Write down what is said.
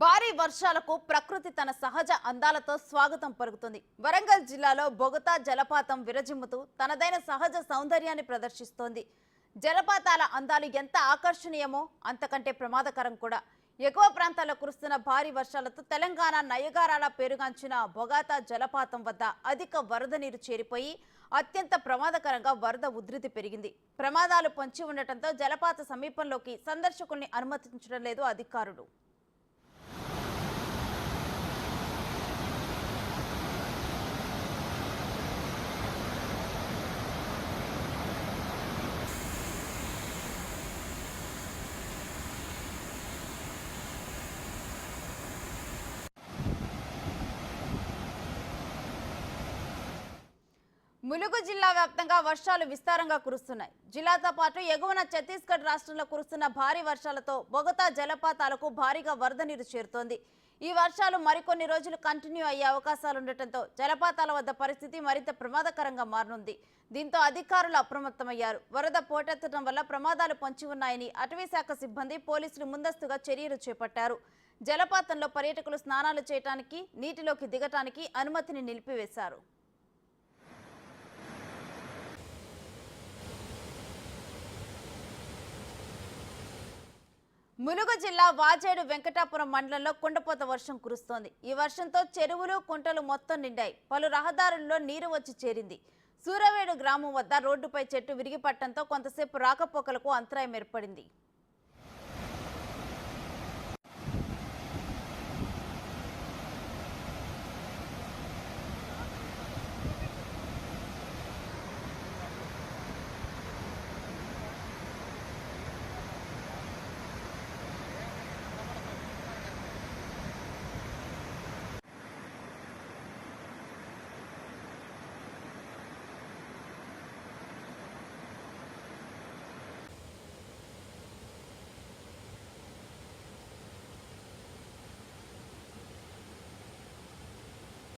భారీ వర్షాలకు ప్రకృతి తన సహజ అందాలతో స్వాగతం పలుకుతుంది. వరంగల్ జిల్లాలో బొగతా జలపాతం విరజిమ్ముతూ తనదైన సహజ సౌందర్యాన్ని ప్రదర్శిస్తోంది. జలపాతాల అందాలు ఎంత ఆకర్షణీయమో అంతకంటే ప్రమాదకరం కూడా. ఎగువ ప్రాంతాల్లో కురుస్తున్న భారీ వర్షాలతో తెలంగాణ నయగారాల పేరుగాంచిన బొగాతా జలపాతం వద్ద అధిక వరద నీరు చేరిపోయి అత్యంత ప్రమాదకరంగా వరద ఉధృతి పెరిగింది. ప్రమాదాలు పొంచి ఉండటంతో జలపాత సమీపంలోకి సందర్శకుల్ని అనుమతించడం లేదు అధికారులు. ములుగు జిల్లా వ్యాప్తంగా వర్షాలు విస్తారంగా కురుస్తున్నాయి. జిల్లాతో పాటు ఎగువన ఛత్తీస్గఢ్ రాష్ట్రంలో కురుస్తున్న భారీ వర్షాలతో బొగతా జలపాతాలకు భారీగా వరద నీరు చేరుతోంది. ఈ వర్షాలు మరికొన్ని రోజులు కంటిన్యూ అయ్యే అవకాశాలు ఉండటంతో జలపాతాల వద్ద పరిస్థితి మరింత ప్రమాదకరంగా మారనుంది. దీంతో అధికారులు అప్రమత్తమయ్యారు. వరద పోటెత్తడం వల్ల ప్రమాదాలు పొంచి ఉన్నాయని అటవీశాఖ సిబ్బంది పోలీసులు ముందస్తుగా చర్యలు చేపట్టారు. జలపాతంలో పర్యాటకులు స్నానాలు చేయడానికి నీటిలోకి దిగటానికి అనుమతిని నిలిపివేశారు. ములుగు జిల్లా వాజేడు వెంకటాపురం మండలంలో కుండపోత వర్షం కురుస్తోంది. ఈ వర్షంతో చెరువులు కుంటలు మొత్తం నిండాయి. పలు రహదారుల్లో నీరు వచ్చి చేరింది. సూరవేడు గ్రామం వద్ద రోడ్డుపై చెట్టు విరిగిపట్టడంతో కొంతసేపు రాకపోకలకు అంతరాయం ఏర్పడింది.